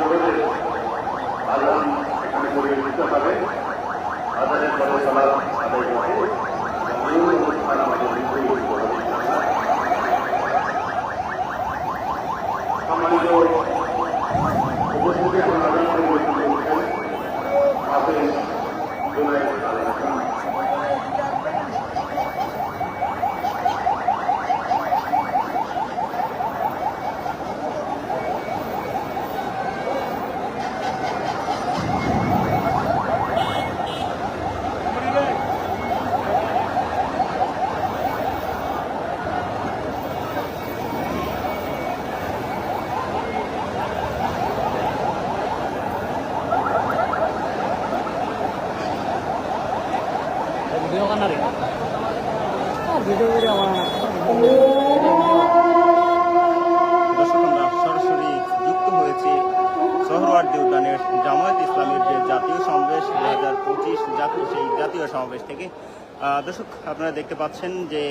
পড়বে আজান এখানে করে দিতে হবে আজানের পরে সালাম আদায় করে এই অনুষ্ঠান আমাদের নিশ্চয়ই করবে সম্মানিত উপস্থিতি আমরা আদান করে বলছিলেন হাফেজ জুনায় দর্শক আমরা সরাসরি যুক্ত হয়েছি সোহরওয়ার্দী উদ্যানের জামায়াত ইসলামের যে জাতীয় সমাবেশ দু হাজার পঁচিশ সেই জাতীয় সমাবেশ থেকে দর্শক আপনারা দেখতে পাচ্ছেন যে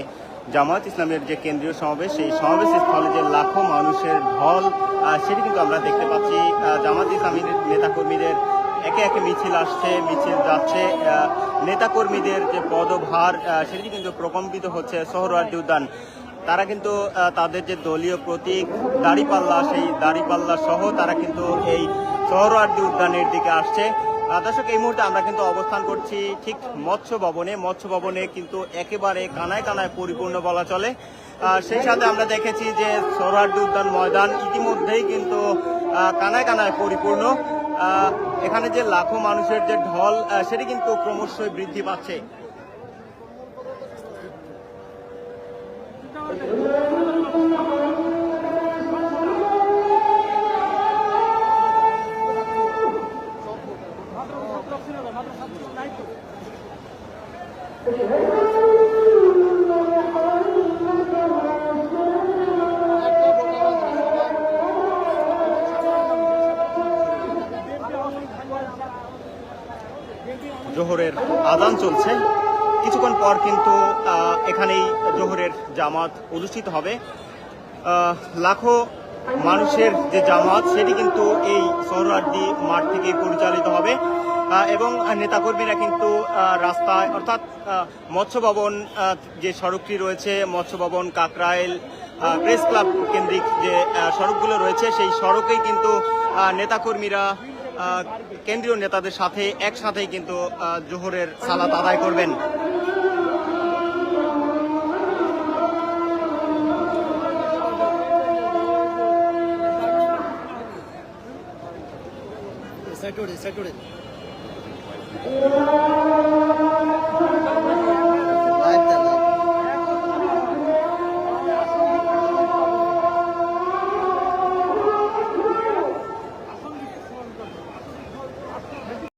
জামায়াত ইসলামের যে কেন্দ্রীয় সমাবেশ সেই সমাবেশ স্থলে যে লাখো মানুষের ঢল সেটি কিন্তু আমরা দেখতে পাচ্ছি জামায়াত ইসলামীর নেতাকর্মীদের একে একে মিছিল আসছে, মিছিল যাচ্ছে। নেতাকর্মীদের যে পদভার সেটি কিন্তু প্রকম্পিত হচ্ছে সোহরওয়ার্দী উদ্যান। তারা কিন্তু তাদের যে দলীয় প্রতীক দাড়িপাল্লা, সেই দাড়িপাল্লা সহ তারা কিন্তু এই সোহরওয়ার্দী উদ্যানের দিকে আসছে। দর্শক, এই মুহূর্তে আমরা কিন্তু অবস্থান করছি ঠিক মৎস্য ভবনে। মৎস্য ভবনে কিন্তু একেবারে কানায় কানায় পরিপূর্ণ বলা চলে। সেই সাথে আমরা দেখেছি যে সোহরওয়ার্দী উদ্যান ময়দান ইতিমধ্যেই কিন্তু কানায় কানায় পরিপূর্ণ। এখানে যে লাখো মানুষের যে ঢল সেটি কিন্তু ক্রমশই বৃদ্ধি পাচ্ছে। জোহরের আদান চলছে। কিছুক্ষণ পর কিন্তু এখানেই জোহরের জামাত অনুষ্ঠিত হবে। লাখো মানুষের যে জামাত সেটি কিন্তু এই সৌরার্দি মাঠ থেকে পরিচালিত হবে। এবং নেতাকর্মীরা কিন্তু রাস্তায় অর্থাৎ আহ, মৎস্য ভবন যে সড়কটি রয়েছে মৎস্য ভবন কাকরাইল প্রেস ক্লাব কেন্দ্রিক যে সড়কগুলো রয়েছে সেই সড়কেই কিন্তু নেতাকর্মীরা কেন্দ্রীয় নেতাদের সাথে একসাথেই কিন্তু জোহরের সালাত আদায় করবেন Saturday, Saturday.